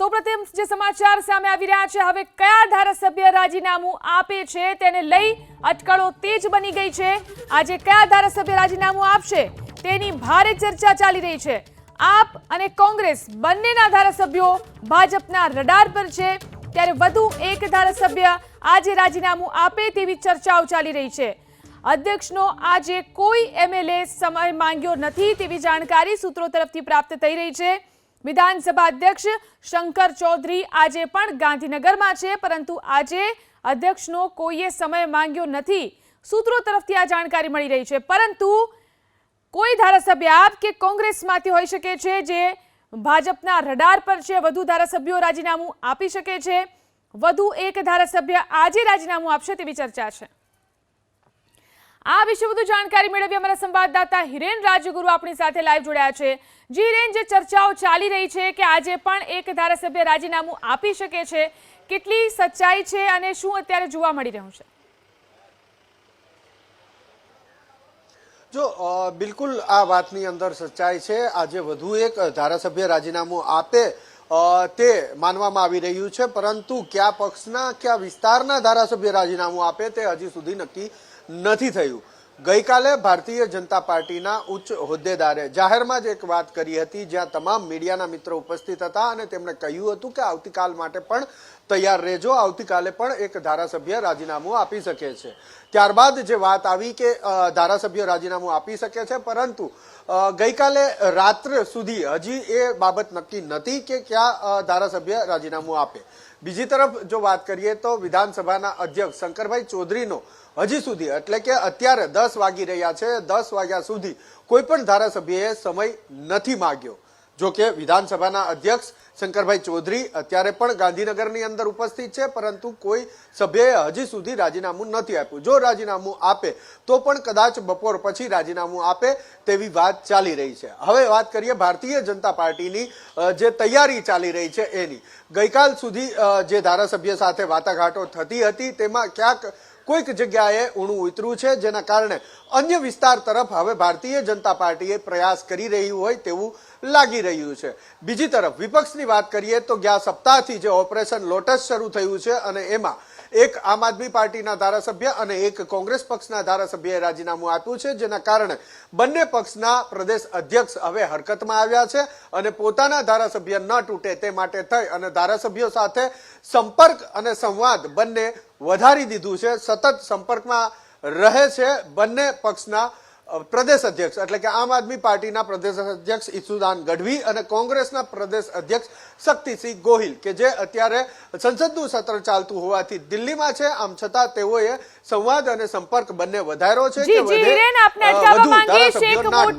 સૌપ્રથમ જે સમાચાર સામે આવી રહ્યા છે, હવે કયા ધારાસભ્ય રાજીનામું આપે છે તેને લઈ અટકળો તેજ બની ગઈ છે. આજે કયા ધારાસભ્ય રાજીનામું આપશે તેની ભારે ચર્ચા ચાલી રહી છે. આપ અને કોંગ્રેસ બંનેના ધારાસભ્યો ભાજપના રડાર પર છે. ત્યારે વધુ એક ધારાસભ્ય આજે રાજીનામું આપે તેવી ચર્ચાઓ ચાલી રહી છે. અધ્યક્ષનો આજે કોઈ એમએલએ સમય માંગ્યો નથી તેવી જાણકારી સૂત્રો તરફથી પ્રાપ્ત થઈ રહી છે. વિધાનસભા અધ્યક્ષ શંકર ચૌધરી આજે પણ ગાંધીનગરમાં છે, પરંતુ આજે અધ્યક્ષનો કોઈએ સમય માંગ્યો નથી. સૂત્રો તરફથી આ જાણકારી મળી રહી છે. પરંતુ કોઈ ધારાસભ્ય આપ કે કોંગ્રેસમાંથી હોઈ શકે છે, જે ભાજપના રડાર પર છે, વધુ ધારાસભ્યો રાજીનામું આપી શકે છે. વધુ એક ધારાસભ્ય આજે રાજીનામું આપશે તેવી ચર્ચા છે. આ વિશે વધુ જાણકારી મેળવી અમારા સંવાદદાતા હિરેન રાજગુરુ આપણી સાથે લાઈવ જોડાયા છે. જી હિરેન, જે ચર્ચાઓ ચાલી રહી છે કે આજે પણ એક ધારાસભ્ય રાજીનામું આપી શકે છે, કેટલી સચ્ચાઈ છે અને શું અત્યારે જોવા મળી રહ્યું છે? જો બિલકુલ આ વાતની અંદર સચ્ચાઈ છે. આજે વધુ એક ધારાસભ્ય રાજીનામું આપે તે માનવામાં આવી રહ્યું છે. પરંતુ કયા પક્ષના, કયા વિસ્તારના ધારાસભ્ય રાજીનામું આપે તે હજી સુધી નક્કી નથી થયું. ગઈકાલે ભારતીય જનતા પાર્ટીના ઉચ્ચ હોદ્દેદારે જાહેરમાં જ એક વાત કરી હતી, જ્યાં તમામ મીડિયાના મિત્રો ઉપસ્થિત હતા અને તેમણે કહ્યું હતું કે આવતીકાલ માટે પણ તૈયાર રહેજો, આવતીકાલે પણ એક ધારાસભ્ય રાજીનામું આપી શકે છે. ત્યારબાદ જે વાત આવી કે ધારાસભ્ય રાજીનામું આપી શકે છે, પરંતુ ગઈકાલે રાત્ર સુધી હજી એ બાબત નક્કી નથી કે ક્યાં ધારાસભ્ય રાજીનામું આપે. બીજી તરફ જો વાત કરીએ તો વિધાનસભાના અધ્યક્ષ શંકરભાઈ ચૌધરીનો હજી સુધી, એટલે કે અત્યારે દસ વાગી રહ્યા છે, દસ વાગ્યા સુધી કોઈ પણ ધારાસભ્યએ સમય નથી માગ્યો. જો કે વિધાનસભાના અધ્યક્ષ શંકરભાઈ ચૌધરી અત્યારે પણ ગાંધીનગરની અંદર ઉપસ્થિત છે, પરંતુ કોઈ સભ્યએ હજી સુધી રાજીનામું નથી આપ્યું. જો રાજીનામું આપે, તો પણ કદાચ બપોર પછી રાજીનામું આપે તેવી વાત ચાલી રહી છે. હવે વાત કરીએ ભારતીય જનતા પાર્ટીની જે તૈયારી ચાલી રહી છે એની. ગઈકાલ સુધી જે ધારાસભ્ય સાથે વાટાઘાટો થતી હતી, તેમાં ક્યાંક કોઈક જગ્યાએ ઊણું ઉતર્યું છે, જેના કારણે અન્ય વિસ્તાર તરફ હવે ભારતીય જનતા પાર્ટીએ પ્રયાસ કરી રહ્યું હોય તેવું લાગી રહ્યું છે. બીજી તરફ વિપક્ષની વાત કરીએ તો ગયા સપ્તાહથી જે ઓપરેશન લોટસ શરૂ થયું છે અને એમાં એક આમ આદમી પાર્ટીના ધારાસભ્ય અને એક કોંગ્રેસ પક્ષના ધારાસભ્યએ રાજીનામું આપ્યું છે, જેના કારણે બંને પક્ષના પ્રદેશ અધ્યક્ષ હવે હરકતમાં આવ્યા છે અને પોતાના ધારાસભ્ય ન તૂટે તે માટે થઈ અને ધારાસભ્યો સાથે સંપર્ક અને સંવાદ બંને વધારી દીધું છે. સતત સંપર્કમાં રહે છે બંને પક્ષના પ્રદેશ અધ્યક્ષ એટલે કે આમ આદમી પાર્ટીના પ્રદેશ અધ્યક્ષ ઈસુદાન ગઢવી અને કોંગ્રેસના પ્રદેશ અધ્યક્ષ શક્તિસિંહ ગોહિલ કે જે અત્યારે સંસદનું સત્ર ચાલતું હોવાથી દિલ્હીમાં છે. આમ છતાં તેઓએ સંવાદ અને સંપર્ક બંને વધાર્યો છે કે વધે